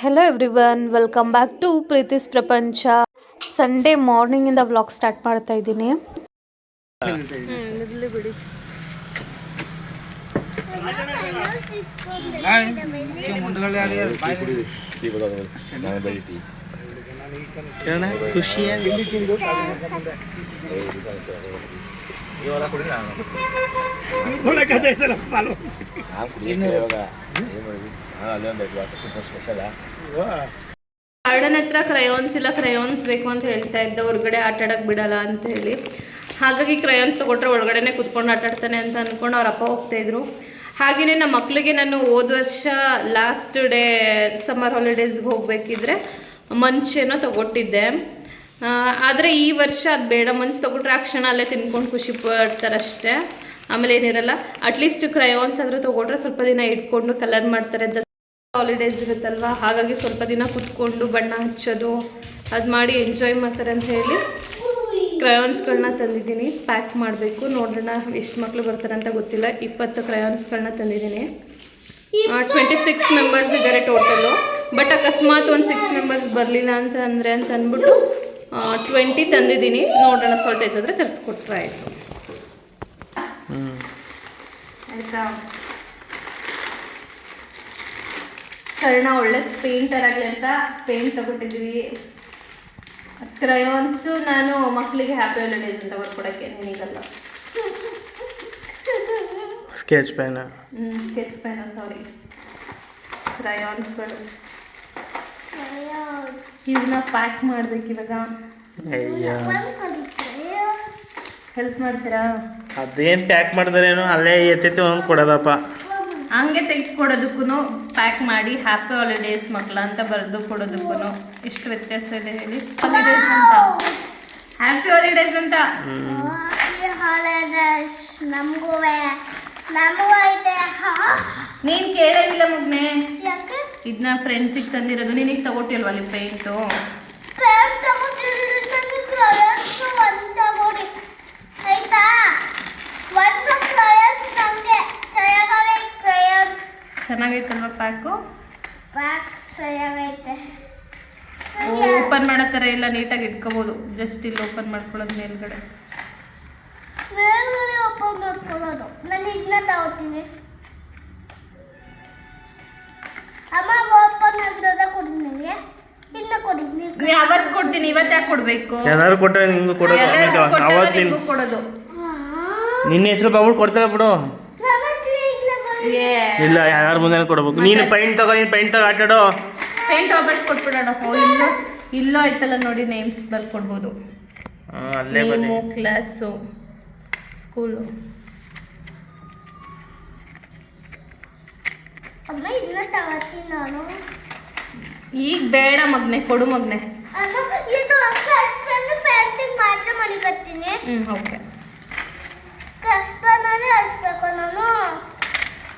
Hello everyone welcome back to Preethi's ಪ್ರಪಂಚ Sunday ಮಾರ್ನಿಂಗಿಂದ vlog start ಮಾಡ್ತಾ ಇದ್ದೀನಿ. ಗಾರ್ಡನ್ ಹತ್ರ ಕ್ರಯೋನ್ಸ್ ಇಲ್ಲ ಕ್ರಯೋನ್ಸ್ ಬೇಕು ಅಂತ ಹೇಳ್ತಾ ಇದ್ದ, ಹೊರಗಡೆ ಆಟ ಆಡಕ್ ಬಿಡಲ್ಲ ಅಂತ ಹೇಳಿ. ಹಾಗಾಗಿ ಕ್ರಯೋನ್ಸ್ ತಗೊಟ್ರೆ ಒಳಗಡೆನೆ ಕುತ್ಕೊಂಡು ಆಟ ಆಡ್ತಾನೆ ಅಂತ ಅನ್ಕೊಂಡು ಅವ್ರ ಅಪ್ಪ ಹೋಗ್ತಾ ಇದ್ರು. ಹಾಗೆಯೇ ನಮ್ಮ ಮಕ್ಳಿಗೆ ನಾನು ಹೋದ ವರ್ಷ ಲಾಸ್ಟ್ ಡೇ ಸಮ್ಮರ್ ಹಾಲಿಡೇಸ್ಗೆ ಹೋಗ್ಬೇಕಿದ್ರೆ, ಮಂಚೇನೋ ತಗೊಟ್ಟಿದ್ದೆ. ಆದ್ರೆ ಈ ವರ್ಷ ಅದು ಬೇಡ, ಮನ್ಸು ತೊಗೊಟ್ರೆ ಆ ಕ್ಷಣ ಅಲ್ಲೇ ತಿನ್ಕೊಂಡು ಖುಷಿ ಪಡ್ತಾರಷ್ಟೇ. ಆಮೇಲೆ ಏನಿರಲ್ಲ ಅಟ್ಲೀಸ್ಟ್ ಕ್ರಯೋನ್ಸ್ ಆದರೂ ತೊಗೊಂಡ್ರೆ ಸ್ವಲ್ಪ ದಿನ ಇಟ್ಕೊಂಡು ಕಲರ್ ಮಾಡ್ತಾರೆ. ಹಾಲಿಡೇಸ್ ಇರುತ್ತಲ್ವಾ, ಹಾಗಾಗಿ ಸ್ವಲ್ಪ ದಿನ ಕುತ್ಕೊಂಡು ಬಣ್ಣ ಹಚ್ಚೋದು, ಅದು ಮಾಡಿ ಎಂಜಾಯ್ ಮಾಡ್ತಾರೆ ಅಂತ ಹೇಳಿ ಕ್ರಯಾನ್ಸ್ಗಳನ್ನ ತಂದಿದ್ದೀನಿ. ಪ್ಯಾಕ್ ಮಾಡಬೇಕು, ನೋಡೋಣ ಎಷ್ಟು ಮಕ್ಕಳು ಬರ್ತಾರೆ ಅಂತ ಗೊತ್ತಿಲ್ಲ. ಇಪ್ಪತ್ತು ಕ್ರಯೋನ್ಸ್ಗಳನ್ನ ತಂದಿದ್ದೀನಿ. ಟ್ವೆಂಟಿ ಸಿಕ್ಸ್ ಮೆಂಬರ್ಸ್ ಇದ್ದಾರೆ ಟೋಟಲು ಬಟ್ ಅಕಸ್ಮಾತ್ ಒಂದು ಸಿಕ್ಸ್ ಮೆಂಬರ್ಸ್ ಬರಲಿಲ್ಲ ಅಂತ ಅಂದರೆ ಅಂತ ಅಂದ್ಬಿಟ್ಟು ಟ್ವೆಂಟಿ ತಂದಿದ್ದೀನಿ. ನೋಡೋಣ ಸಾಲ್ಟೇಜ್ ಆದರೆ ತರಿಸ್ಕೊಟ್ರೆ ಆಯಿತು. ಆಯಿತಾ? ಕರ್ಣ ಒಳ್ಳೆ ಪೇಂಟರ್ ಆಗಲಿ ಅಂತ ಪೇಂಟ್ ತಗೊಟ್ಟಿದ್ವಿ ಕ್ರಯೋನ್ಸು ನಾನು ಮಕ್ಕಳಿಗೆ ಹ್ಯಾಪಿ ಹಾಲಿಡೇಸ್ ಅಂತ ಬರ್ಕೊಡಕ್ಕೆ ನಿನಗಲ್ಲ. Sketch pen sketch pen sorry ಕ್ರಯಾನ್ಸ್ಗಳು ಇವನ್ನ ಪ್ಯಾಕ್ ಮಾಡ್ಬೇಕು ಇವಾಗ. ಅಯ್ಯ. ಹೆಲ್ಪ್ ಮಾಡ್ತೀರಾ? ಅದೇನು ಪ್ಯಾಕ್ ಮಾಡಿದ್ರೇನು ಅಲ್ಲೇ ಎತ್ತೈತಿ ಒಂದು ಕೊಡೋದಪ್ಪ. ಹಂಗೆ ತೆಗೆದುಕೊಡೋದಕ್ಕೂ ಪ್ಯಾಕ್ ಮಾಡಿ ಹ್ಯಾಪಿ ಹಾಲಿಡೇಸ್ ಮಕ್ಕಳು ಅಂತ ಬರೆದು ಕೊಡೋದಕ್ಕೂ ಇಷ್ಟು ವ್ಯತ್ಯಾಸ ಇದೆ ಹೇಳಿ. ಹಾಲಿಡೇಸ್ ಅಂತ. ಹ್ಯಾಪಿ ಹಾಲಿಡೇಸ್ ಅಂತ. ನಮಗೂ ನಮಗೂ ಐತೆ ನೀನು ಕೇಳೋದಿಲ್ಲ ಮಗ್ನೆ. ಯಾಕೆ? ಇದನ್ನ ಫ್ರೆಂಡ್ಸಿಗೆ ತಂದಿರೋದು. ನಿನಗೆ ತಗೊಟ್ಟಿಲ್ವಾ ಅಲ್ಲಿ ಪೇಂಟು ಚೆನ್ನಾಗೈತಲ್ವಾ ಪ್ಯಾಕು ಓಪನ್ ಮಾಡೋ ಥರ ಎಲ್ಲ ನೀಟಾಗಿ ಇಟ್ಕೋಬೋದು. ಜಸ್ಟ್ ಇಲ್ಲಿ ಓಪನ್ ಮಾಡ್ಕೊಳ್ಳೋದು ಮೇಲ್ಗಡೆ. ಮೇಲ್ಗಡೆ ಓಪನ್ ಮಾಡ್ಕೊಳ್ಳೋದು. ನಾನು ಇದನ್ನ ತಗೋತೀನಿ. ಅಮ್ಮ ಓಪನ್ ಆಗಿರೋದ ಕೊಡಿ ನನಗೆ ಇನ್ನ ಕೊಡಿ ನೀ ಅವತ್ತು ಕೊಡ್ತೀನಿ ಇವತ್ತು ಯಾಕೆ ಕೊಡಬೇಕು? ಏನಾದ್ರು ಕೊಟ್ಟರೆ ನಿಂಗೂ ಕೊಡೋದು ಆಮೇಲೆ ಅವತ್ತು ನಿನ್ ಕೊಡೋದು. ನಿನ್ನ ಹೆಸರು ಬಾಬು ಕೊಡ್ತಾರೆ ಬಿಡು. ಇಲ್ಲ ಯಾರು ಮುಂದೆ ಕೊಡ್ಬೇಕು. ನೀನು ಪೈಂಟ್ ತಗೋ ನೀನು ಪೈಂಟ್ ತಗೋ ಆಟಾಡೋ. ಪೇಂಟ್ ವಾಪಸ್ ಕೊಟ್ಬಿಡೋಣ. ಓ ಇಲ್ಲೋ ಇಲ್ಲೋ ಆಯ್ತಲ್ಲ ನೋಡಿ ನೇಮ್ಸ್ ಬರ್ಕೊಡ್ಬೋದು. ಹಾಂ ಅಲ್ಲೇ ಬನ್ನಿ. ನೇಮು ಕ್ಲಾಸು ಸ್ಕೂಲು ಅಮ್ಮ ಇದನ್ನ ತಗೋತೀನಿ ನಾನು. ಈಗ ಬೇಡ ಮಗ್ನೆ ಕೊಡು ಮಗ್ನೆ. ಇದು ಕಸ್ಪನ್ನು ಪೇಂಟಿಂಗ್ ಮಾತ್ರ ಮಾಡಿಕತ್ತೀನಿ ಹ್ಞೂ ಓಕೆ ಕಸ್ಪನಲ್ಲಿ ಹಚ್ಬೇಕು ನಾನು.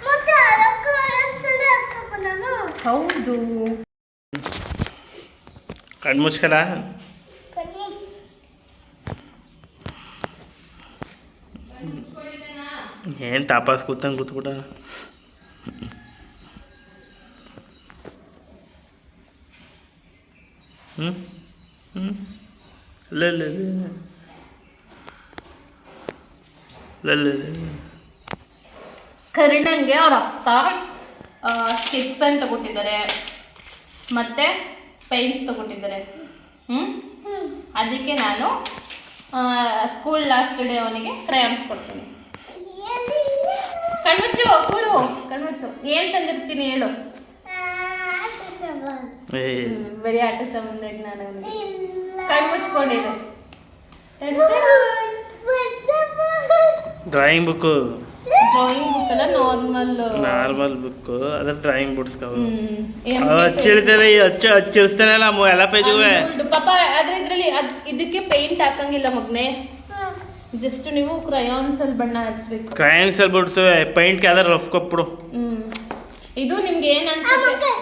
ಮತ್ತೆ ಅದಕ್ಕೆ ಅನ್ಸಲ್ಲಿ ಹಚ್ಬೇಕು ನಾನು. ಹೌದು. ಕಣ್ ಏನು ತಾಪಾಸ್ ಕೂತಂಗೆ ಕೂತ್ಬಿಟ್ಟ? ಹ್ಞೂ ಹ್ಞೂ ಇಲ್ಲ ಕರ್ಣಂಗೆ ಅವ್ರ ಅಪ್ಪ ಸ್ಕೆಚ್ ಪೆನ್ ತಗೊಟ್ಟಿದ್ದಾರೆ. ಮತ್ತೆ ಪೈನ್ಸ್ ತಗೊಂಡಿದ್ದಾರೆ ಹ್ಞೂ ಅದಕ್ಕೆ ನಾನು ಸ್ಕೂಲ್ ಲಾಸ್ಟ್ ಡೇ ಅವನಿಗೆ ಕ್ರಯಾನ್ಸ್ ಕೊಡ್ತೀನಿ? ಕಣ್ಮುಚ್ಚು ಕೂರು ಕಣ್ಮುಚ್ಚು, ಏನು ತಂದಿರ್ತೀನಿ ಹೇಳು. ಬರೀ ಆಟ ಸಂಬಂಧ ನಾನು ಅವನಿಗೆ. ಇಲ್ಲ. ಕಣ್ಮುಚ್ಕೊಂಡಿರು ಡ್ರಾಯಿಂಗ್ ಬುಕ್ಕು ಡ್ರಾಯಿಂಗ್ ಬುಕ್ ಅಲ್ಲ ನಾರ್ಮಲ್ ನಾರ್ಮಲ್ ಬುಕ್ ಅದ್ರ ಡ್ರಾಯಿಂಗ್ ಬುಡ್ಸ್ಕೊ ಹಚ್ಚಿಡ್ತಾರೆ ಹಚ್ಚ ಹಚ್ಚಿಡ್ತಾನಲ್ಲ ಎಲ್ಲ ಪೇಜುವೆ ಪಾಪ ಆದ್ರೆ ಇದ್ರಲ್ಲಿ ಅದ್ ಇದಕ್ಕೆ ಪೇಂಟ್ ಹಾಕಂಗಿಲ್ಲ ಮಗ್ನೆ. ಜಸ್ಟ್ ನೀವು ಕ್ರಯಾನ್ಸ್ ಅಲ್ಲಿ ಬಣ್ಣ ಹಚ್ಬೇಕು. ಅಲ್ಲಿ ಬಿಡ್ಸುವೆ ಪೇಂಟ್ ಯಾವ್ದಾರು ರಫ್ ಕೊಟ್ಬಿಡು. ಇದು ನಿಮ್ಗೆ ಏನ್ ಅನ್ಸುತ್ತೆ.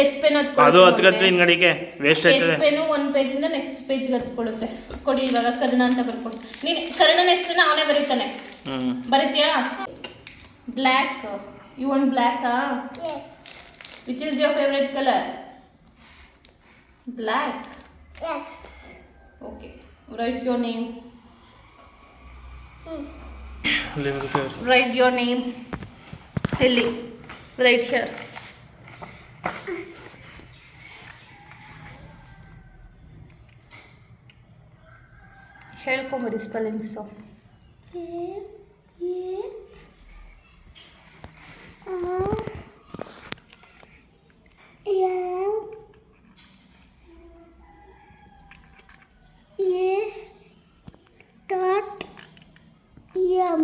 ಸ್ಕೆಚ್ ಪೆನ್ ಅದು ಹತ್ಕತ್ರಿ ಹಿಂಗಡಿಗೆ ವೇಸ್ಟ್ ಸ್ಕೆಚ್ ಆಯ್ತದೆ. ಪೆನ್ ಒಂದು ಪೇಜ್ ಇಂದ ನೆಕ್ಸ್ಟ್ ಪೇಜ್ ಹತ್ಕೊಡುತ್ತೆ ಕೊಡಿ ಇವಾಗ ಕರ್ಣ ಅಂತ ಬರ್ಕೊಡು ನೀನು ಕರ್ಣನ ಹೆಸರನ್ನ ಅವನೇ ಬರೀತಾನೆ. ಹ್ಮ್. ಬರೀತೀಯಾ? ಬ್ಲ್ಯಾಕ್ ಯು ಒನ್ ಬ್ಲ್ಯಾಕಾ Yes. Which is your favourite colour black Yes. Okay write your name write your name ಎಲ್ಲಿ ರೈಟ್ ಶರ್ ಹೇಳ್ಕೊಂಬರಿ spellings A. A. R. M. A. Dot. M.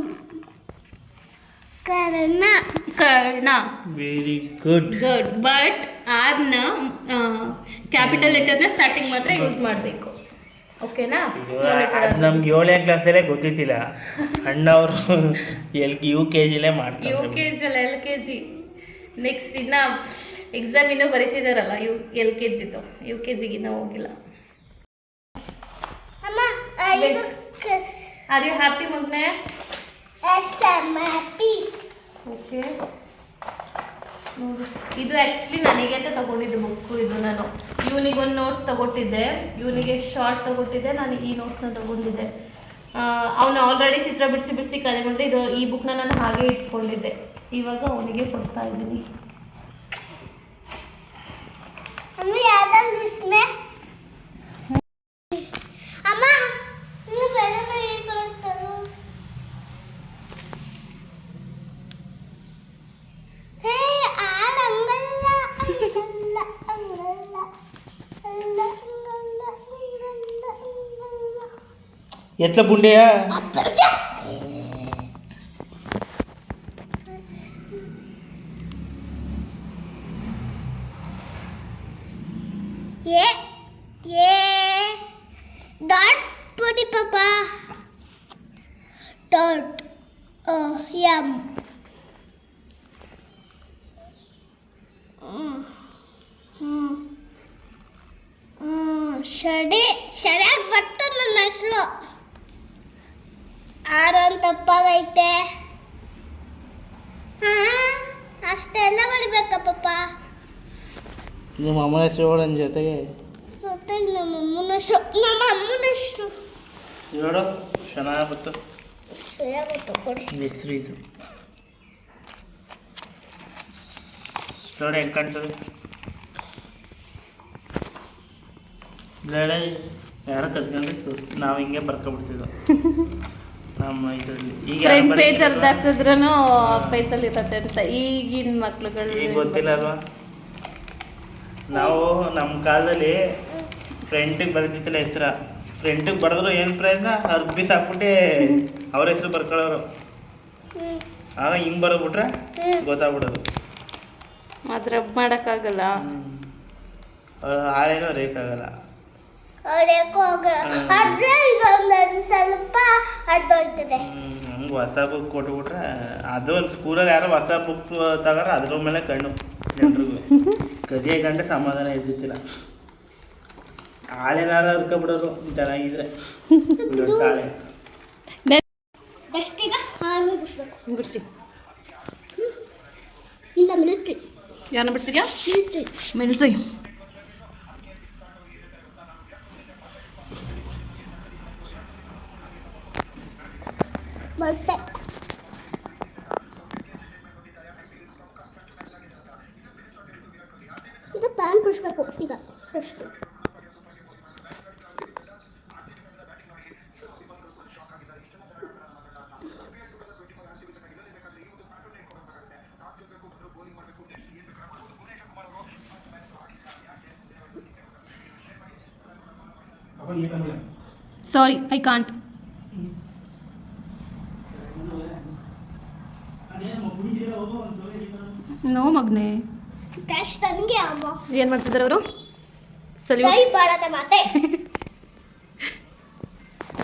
Karna Karna very good good but ಆರ್ನ capital ಲೆಟರ್ನ starting ಮಾತ್ರ use ಮಾಡಬೇಕು ಓಕೆನಾ? ನಮ್ಗೆ ಏಳನೇ ಕ್ಲಾಸಲ್ಲೇ ಗೊತ್ತಿದ್ದಿಲ್ಲ. ಅಣ್ಣವರು ಎಲ್ ಯು ಕೆ ಜಿಲೇ ಯು ಮಾಡ್ತಾರೆ ಕೆ ಜಿ ಅಲ್ಲ ಎಲ್ ಕೆ ಜಿ ನೆಕ್ಸ್ಟ್ ಇನ್ನ ಎಕ್ಸಾಮ್ ಇನ್ನೂ ಬರೀತಿದಾರಲ್ಲ ಯು ಎಲ್ ಕೆ ಜಿದು ಯು ಕೆ ಜಿಗೆ ಇನ್ನೂ ಹೋಗಿಲ್ಲ. ಅಮ್ಮ ಆ, ಇದು ಆರ್ ಯು ಹ್ಯಾಪಿ ಮಗ್ನೆ ಎಸ್ ಎಂ ಹ್ಯಾಪಿ ಓಕೆ ಇದು ಆ್ಯಕ್ಚುಲಿ ನನಗೆ ಅಂತ ತಗೊಂಡಿದ್ದು ಬುಕ್ಕು ಇದು ನಾನು. ಇವನಿಗೆ ಒಂದು ನೋಟ್ಸ್ ತಗೊಟ್ಟಿದ್ದೆ. ಇವನಿಗೆ ಶಾರ್ಟ್ ತಗೊಟ್ಟಿದ್ದೆ. ನಾನು ಈ ನೋಟ್ಸ್ನ ತಗೊಂಡಿದ್ದೆ. ಅವನು ಆಲ್ರೆಡಿ ಚಿತ್ರ ಬಿಡಿಸಿ ಬಿಡಿಸಿ ಕಲೆ ಮಾಡಿದ್ರೆ ಇದು ಈ ಬುಕ್ನ ನಾನು ಹಾಗೆ ಇಟ್ಕೊಂಡಿದ್ದೆ. ಇವಾಗ ಅವನಿಗೆ ಕೊಡ್ತಾ ಇದ್ದೀನಿ. ఎట్లా పుండయా ತಪ್ಪಾಗೈತೆ. ಹಾ ಅಷ್ಟೆಲ್ಲ ಬರಿಬೇಕಾ ಪಾಪ ನಿಮ್ಮ ಅಮ್ಮನ ಹೆಸರು ಜೊತೆಗೆ. ಜೊತೆಗೆ ನಮ್ಮ ಅಮ್ಮನ ನಮ್ಮ ಅಮ್ಮನ ಹೆಸರು. ಹೇಳು ಚೆನ್ನಾಗಿ ಬಂತು ಸರಿಯಾಗುತ್ತೆ ಕೊಡಿ. ಹೆಸರು ಇದು. ನೋಡಿ ಹೆಂಗೆ ಕಾಣ್ತದೆ. ಬೇಳೆ ಯಾರೋ ತೋರ್ಸ್- ನಾವು ಹಿಂಗೆ ಬರ್ಕೊಬಿಡ್ತಿದ್ದೋ. ನಮ್ಮ ಇದರಲ್ಲಿ. Front page? ಅರ್ಧ ಹಾಕಿದ್ರೂ ಪೇಜಲ್ಲಿ ಇರುತ್ತೆ ಅಂತ ಈಗಿನ ಮಕ್ಳುಗಳು. ಈಗ ಗೊತ್ತಿಲ್ಲ ಅಲ್ವಾ ನಾವು ನಮ್ಮ ಕಾಲದಲ್ಲಿ ಫ್ರೆಂಡಿಗೆ ಬರ್ದಿತ್ತಿಲ್ಲ ಹೆಸ್ರ. ಫ್ರೆಂಡಿಗೆ ಬರೆದ್ರು ಏನು ಪ್ರಯತ್ನ ಅವ್ರ ಬೀಸ್ ಹಾಕ್ಬಿಟ್ಟೆ ಅವ್ರ ಹೆಸರು ಬರ್ಕೊಳ್ಳೋರು. ಆಗ ಹಿಂಗೆ ಬರೋಬಿಟ್ರೆ ಗೊತ್ತಾಗ್ಬಿಡೋದು. ಅದು ರಬ್ ಮಾಡೋಕ್ಕಾಗಲ್ಲ ಹಾಳೇನೋ ರೇಕಾಗಲ್ಲ ಹೊಡೆಯಕ್ಕೂ. ಆದ್ರೆ ಈಗ ಒಂದೊಂದು ಸ್ವಲ್ಪ ಅರ್ಧೋಯ್ತದೆ ನಮ್ಗೆ ಹೊಸ ಬುಕ್ ಕೊಟ್ಬಿಟ್ರೆ ಅದು ಒಂದು ಸ್ಕೂಲಲ್ಲಿ ಯಾರೋ ಹೊಸ ಬುಕ್ ತಗೋರ ಅದ್ರ ಮೇಲೆ ಕಣ್ಣು ಎಲ್ರಿಗೂ. ಕದಿಯ ಗಂಟೆ ಸಮಾಧಾನ ಇದ್ದಿತ್ತಿಲ್ಲ ಹಾಳೆನಾರ ಹರ್ಕೊಬಿಡೋರು ಚೆನ್ನಾಗಿದ್ರೆ. ಹಾಳೆ ಈಗ ಹಾಲು ಬಿಡಿಸ್ಬೇಕು ಬಿಡಿಸಿ ಇಲ್ಲ ಮಿಲಿಟ್ರಿ. ಯಾರನ್ನ ಬಿಡ್ತಿದ್ಯಾ? ಮಿಲಿಟ್ರಿ. ಮಿಲ್ಟ್ರಿ ಬಟ್ಟೆ ಇದು ಪ್ಯಾನ್ ಬಿಡಿಸ್ಬೇಕು ಈಗ first sorry I can't know ಮಗ್ನೆ ಏನ್ ನನಗೆ ಏನು ಮಾಡ್ತಿದ್ದಾರೆ ಅವರು? ಸಲ್ಯೂಟ್ ಮಾತೆ.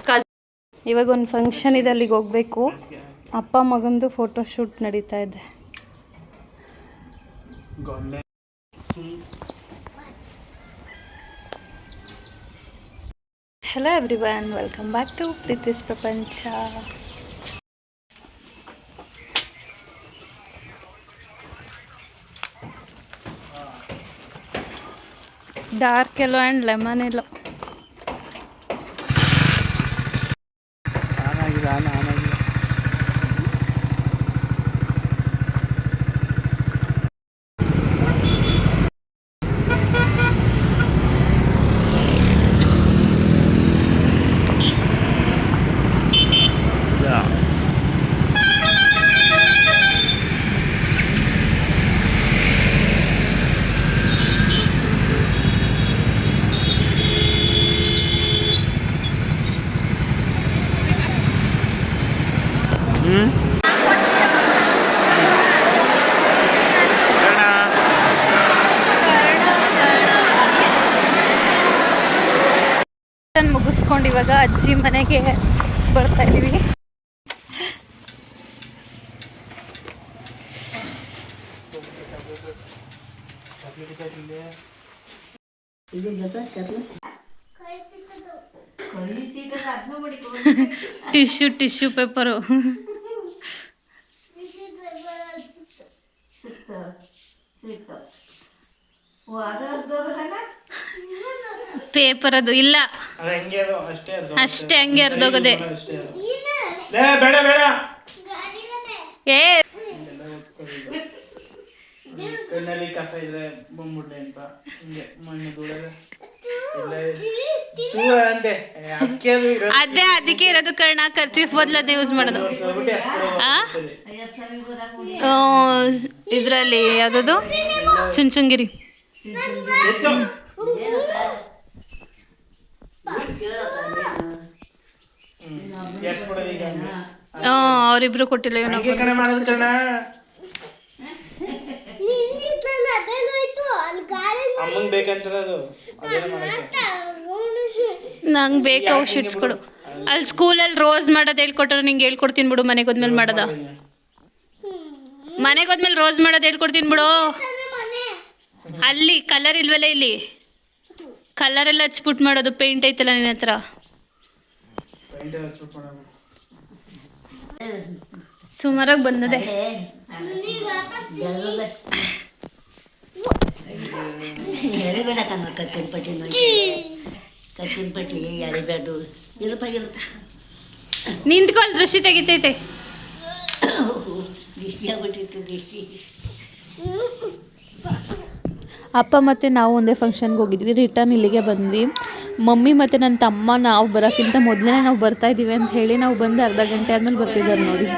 ಕಾಜ್ ಇವಾಗ ಒಂದು ಫಂಕ್ಷನ್ ಇದೆ ಅಲ್ಲಿಗೆ ಹೋಗಬೇಕು. ಅಪ್ಪ ಮಗಂದು ಫೋಟೋ ಶೂಟ್ ನಡೀತಾ ಇದೆ. Hello everyone welcome back to Preethi's Prapancha. Dark yellow and lemon yellow. ಇವಾಗ ಅಜ್ಜಿ ಮನೆಗೆ ಬರ್ತಾ ಇದೀವಿ. Tissue tissue paper. ಪೇಪರ್ ಅದು ಇಲ್ಲ ಹಂಗೆ ಅದು ಇಲ್ಲ ಅದು? ಅಷ್ಟೇ ಹಂಗೆ ಬೇಡ ಏ. ಕಣ್ಣಲ್ಲಿ ಕಸ ಇದ್ರೆ ಬಂದ್ಬಿಡ್ಲೆ ಅಂತ. ಹಿಂಗೆ ಮಣ್ಣು ಧೂಳಲ್ಲ ಅಂತೆ ಏ, ಅದಕ್ಕೆ ಅದು ಅದಕ್ಕೆ ಇರೋದು ಕರ್ಣ ಖರ್ಚೀಫ್ ಅದೇ ಯೂಸ್ ಮಾಡೋದು? ಇದರಲ್ಲಿ ಯಾವುದದು? ಚುಂಚುಂಗಿರಿ ಅವರಿಬ್ರು ಕೊಟ್ಟಿಲ್ಲ ಹಂಗೆ ಕಣೆ ಮಾಡೋದು ಕಣ. ಅಮ್ಮಂಗ್ ಬೇಕಂತ ಅದು. ಅದೇನೋ ಮಾಡಕ್ಕೆ ನಂಗೆ ಬೇಕು ಅವು ಶಿಟ್ಸ್ ಕೊಡು. ಅಲ್ಲಿ ಸ್ಕೂಲಲ್ಲಿ ರೋಸ್ ಮಾಡೋದು ಹೇಳ್ಕೊಟ್ರೆ ನಿಂಗೆ ಹೇಳ್ಕೊಡ್ತೀನಿ ಬಿಡು ಮನೆಗೆ ಹೋದ್ಮೇಲೆ ಮಾಡದ. ಮನೆಗೆ ಹೋದ್ಮೇಲೆ ರೋಸ್ ಮಾಡೋದು ಹೇಳ್ಕೊಡ್ತೀನಿ ಬಿಡು. ಅಲ್ಲಿ ಕಲರ್ ಇಲ್ವಲ್ಲ ಇಲ್ಲಿ? ಕಲರ್ ಎಲ್ಲ ಹಚ್ಬಿಟ್ಟು ಮಾಡೋದು ಪೇಂಟ್ ಐತಲ್ಲ ನಿನ್ನ ಹತ್ರ? ಸುಮಾರಾಗಿ ಬಂದದೆ. ಎಳಿಬೇಡ ಕಣ ಕತ್ತಿನ ಪಟ್ಟಿ ಕತ್ತಿನ ಪಟ್ಟಿ ಎಳಿಬೇಡು ಇಲ್ಲಪ್ಪ ಇಲ್ಲಪ್ಪ ನಿಂತ್ಕೊಳ್ ದೃಷ್ಟಿ ತೆಗಿತೈತೆ. ದೃಷ್ಟಿ ಆಗ್ಬಿಟ್ಟಿತ್ತು, ದಿಷ್ಟಿ. ಅಪ್ಪ ಮತ್ತು ನಾವು ಒಂದೇ ಫಂಕ್ಷನ್ಗೆ ಹೋಗಿದ್ವಿ. ರಿಟರ್ನ್ ಇಲ್ಲಿಗೆ ಬಂದ್ವಿ. ಮಮ್ಮಿ ಮತ್ತು ನನ್ನ ತಮ್ಮ ನಾವು ಬರೋಕ್ಕಿಂತ ಮೊದಲೇ ನಾವು ಬರ್ತಾ ಇದ್ದೀವಿ ಅಂತ ಹೇಳಿ ನಾವು ಬಂದು ಅರ್ಧ ಗಂಟೆ ಆದಮೇಲೆ ಬರ್ತಿದ್ದಾರೆ ನೋಡಿ.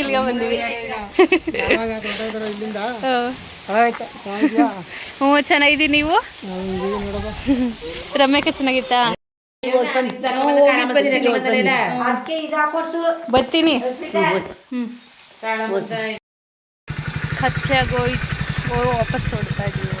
ಇಲ್ಲಿಗೆ ಬಂದಿವಿ. ಹ್ಞೂ ಚೆನ್ನಾಗಿದ್ದೀನಿ ನೀವು? ರಮ್ಯಕ್ಕೆ ಚೆನ್ನಾಗಿತ್ತಾ? ಬರ್ತೀನಿ. ಖರ್ಚಾಗೋಯ್ತು ವಾಪಸ್ ಹೊಡ್ತಾ ಇದೀವಿ.